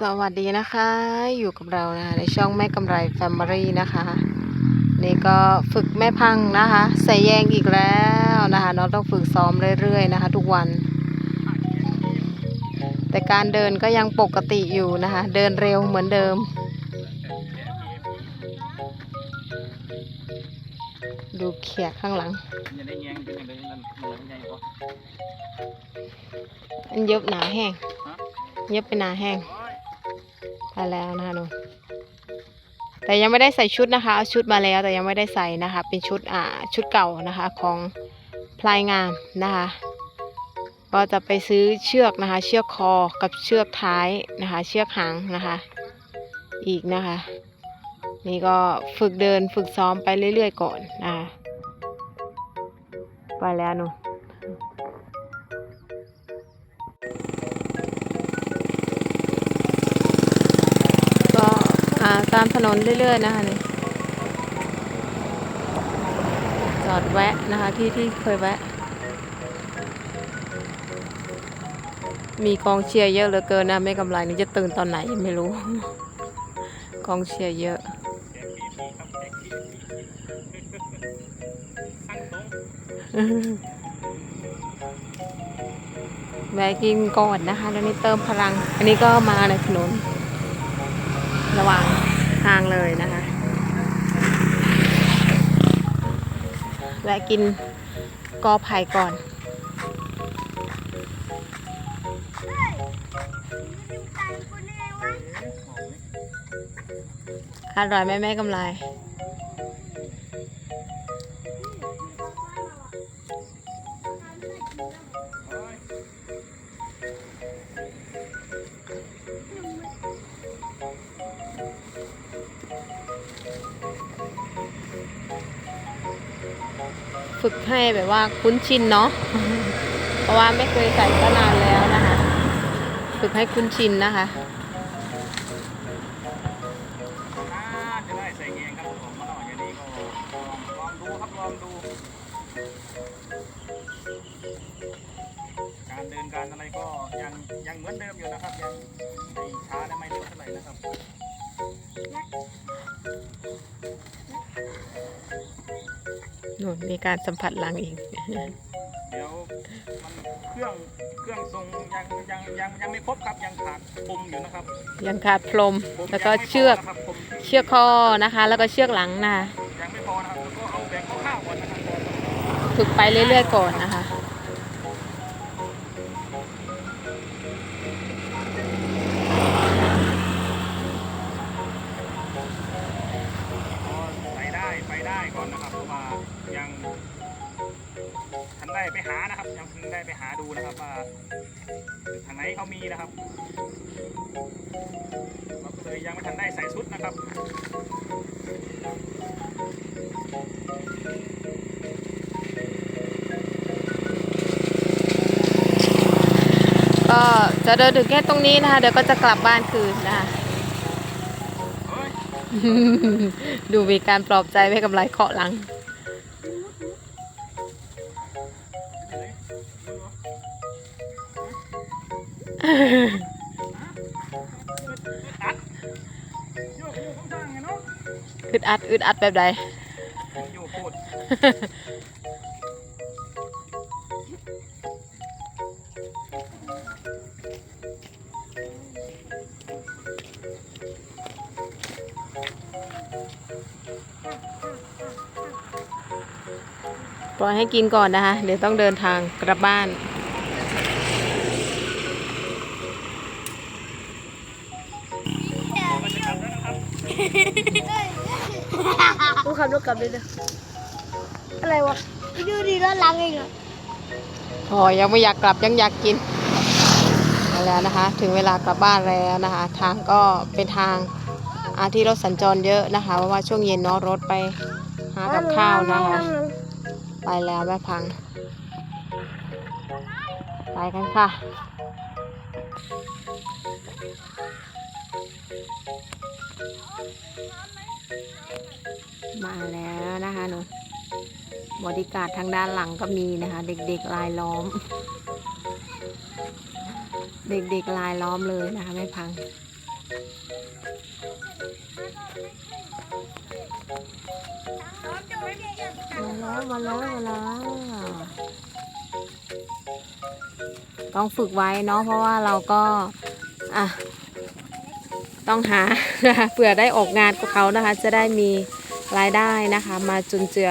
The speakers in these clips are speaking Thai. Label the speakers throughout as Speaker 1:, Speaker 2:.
Speaker 1: สวัสดีนะคะ อยู่กับเรานะคะในช่องแม่กำไรแฟมิลี่นะคะ นี่ก็ฝึกแม่พังนะคะ ใส่แยงอีกแล้วนะคะน้องต้องฝึกซ้อมเรื่อยๆนะคะ ทุกวัน แต่การเดินก็ยังปกติอยู่นะคะ เดินเร็วเหมือนเดิม ดูเขียข้างหลัง
Speaker 2: อย่าได้แยงเป็นอย่างไรนั่นมันใหญ่กว่า
Speaker 1: อันเย็บหนาแห้ง
Speaker 2: ฮะ
Speaker 1: เย็บเป็นหนาแห้ง
Speaker 2: โอ้ย
Speaker 1: ไปแล้วนะคะหนูแต่ยังไม่ได้ใส่ชุดนะคะเอาชุดมาแล้วแต่ยังไม่ได้ใส่นะคะ เป็นชุดอ่าชุดเก่านะคะของพลายงามนะคะ ก็จะไปซื้อเชือกนะคะ เชือกคอกับเชือกท้ายนะคะ เชือกหางนะคะ อีกนะคะ นี่ก็ฝึกเดินฝึกซ้อมไปเรื่อยๆก่อนนะคะ ไปแล้วหนู ตามถนนเรื่อยๆนะคะนี่จอดแวะนะคะที่ที่เคยแวะ มีกองเชียร์เยอะเหลือเกินนะไม่กำไรนี่จะตื่นตอนไหนยังไม่รู้ กองเชียร์เยอะแวะกินก่อนนะคะแล้วนี่เติมพลัง อันนี้ก็มาในถนนระหว่าง ทางเลยนะคะ แวะกินกอไผ่ก่อน อร่อยไหมแม่กำไร ฝึกให้แบบว่าคุ้นชินเนาะเพราะว่าไม่เคยใส่ก็นานแล้วนะคะ ฝึกให้คุ้นชินนะคะ
Speaker 2: น่าจะได้ใส่แยงครับผมมาหน่อยอย่างนี้ก็ลองลองดูครับลองดูการเดินการอะไรก็ยังยังเหมือนเดิมอยู่นะครับยังไม่ช้าและไม่เร็วเท่าไหร่นะครับ
Speaker 1: นู่นมีการสัมผัสหลังอีก
Speaker 2: เดี๋ยวมันเครื่องเครื่องทรงยังยังยังยังไม่ครบครับยังขาดปุ่มอยู่นะครับ
Speaker 1: ยังขาดพรม
Speaker 2: ผม
Speaker 1: แล้วก็
Speaker 2: ยังไม่พ
Speaker 1: เชือก
Speaker 2: นะครับผม
Speaker 1: เชือกคอนะคะ แล้วก็เชือกหลังนะ
Speaker 2: ยังไม่พอนะครับแล้วก็เอาแบ่งข้าวๆก่อนนะครับ
Speaker 1: ฝึกไปเรื่อยๆก่อนนะคะ
Speaker 2: นะครับ ยังทันได้ไปหาดูนะครับว่าทางไหนเขามีนะครับเราก็เลยยังไม่ทันได้ใส่ชุดนะครับ
Speaker 1: ก็จะเดินถึงแค่ตรงนี้นะคะ เดี๋ยวก็จะกลับบ้านคืนนะคะ
Speaker 2: เฮ้ย
Speaker 1: ดูมีการปลอบใจไม่กำไรเคาะหลัง อึดอัดอึดอัดแบบใด
Speaker 2: โยโคตร
Speaker 1: ปล่อยให้กินก่อนนะคะ เดี๋ยวต้องเดินทางกลับบ้าน
Speaker 3: ขับรถกลับเลยนะอะไรวะดูดีรถหลังเองอะโอ๋
Speaker 1: อยังไม่อยากกลับยังอยากกินเอาแล้วนะคะ ถึงเวลากลับบ้านแล้วนะคะ ทางก็เป็นทางอาที่รถสัญจรเยอะนะคะ เพราะว่าช่วงเย็นเนาะรถไปหากับข้าวนะคะ ไปแล้วแม่พัง ไปกันค่ะ มาแล้วนะคะหนูบริการดทางด้านหลังก็มีนะคะ เด็กๆลายล้อม เด็กๆลายล้อมเลยนะคะแม่พัง มาแล้วมาแล้วมาแล้วต้องฝึกไว้เนาะเพราะว่าเราก็ อะ ต้องหาเผื่อได้ออกงานกับเขานะคะ จะได้มี รายได้นะคะ มาจุนเจือ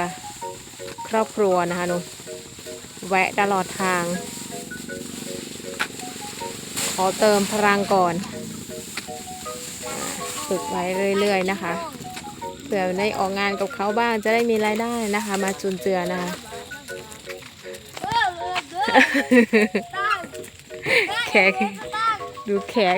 Speaker 1: ครอบครัวนะคะหนูแวะตลอดทาง ขอเติมพลังก่อน ฝึกไว้เรื่อยๆนะคะเผื่อได้ออกงานกับเขาบ้างจะได้มีรายได้นะคะ มาจุนเจือนะคะ
Speaker 3: เออเออเออตั้ง
Speaker 1: แขก
Speaker 3: ตั้ง
Speaker 1: ดูแขก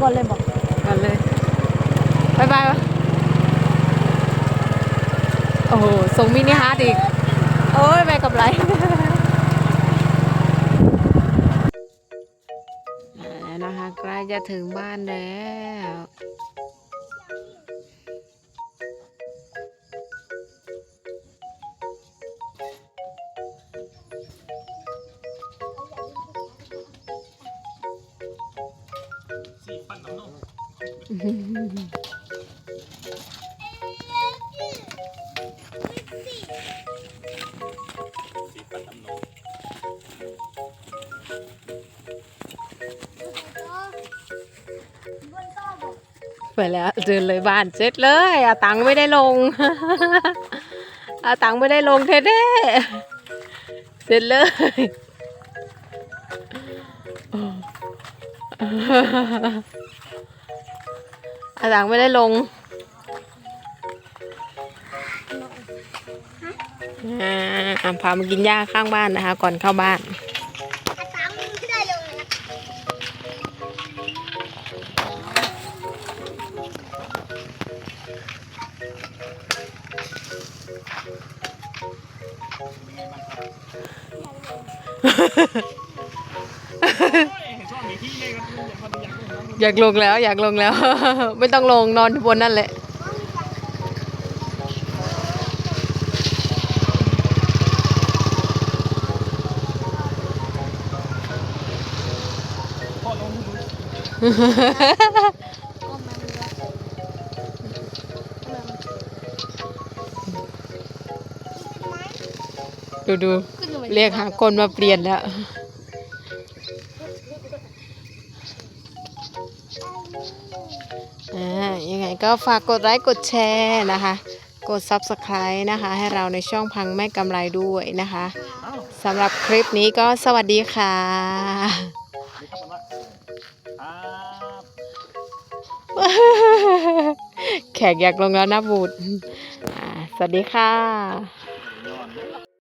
Speaker 3: ก่อนเลยบอก
Speaker 1: กันเลยบายบายวะโอ้โหส่งมินิฮาร์ดอีก โอ้ยไปกับไรอ่านะคะใกล้จะถึงบ้านแล้ว
Speaker 2: สีฟันน้ำนมสีฟันน้ำนม
Speaker 1: ไปแล้วเดินเลยบ้านเสร็จเลยอาตังไม่ได้ลงอาตังไม่ได้ลงเท่ๆเสร็จเลย อาตังค์ไม่ได้ลงอ่าพามากินหญ้าข้างบ้านนะคะ ก่อนเข้าบ้าน
Speaker 3: อยา
Speaker 2: กลง
Speaker 1: แล้ว อยากลงแล้ว ไม่ต้องลงนอนบนนั่นแหละ
Speaker 2: พ่อลงมือ
Speaker 1: ดูดูเรียกหาคนมาเปลี่ยนแล้ว ก็ฝากกดไลค์กดแชร์นะคะ กด Subscribe นะคะ ให้เราในช่องพังแม่กำไรด้วยนะคะสำหรับคลิปนี้ก็สวัสดีค่ะแขกอยากลงแล้วนะบูดสวัสดีค่ะ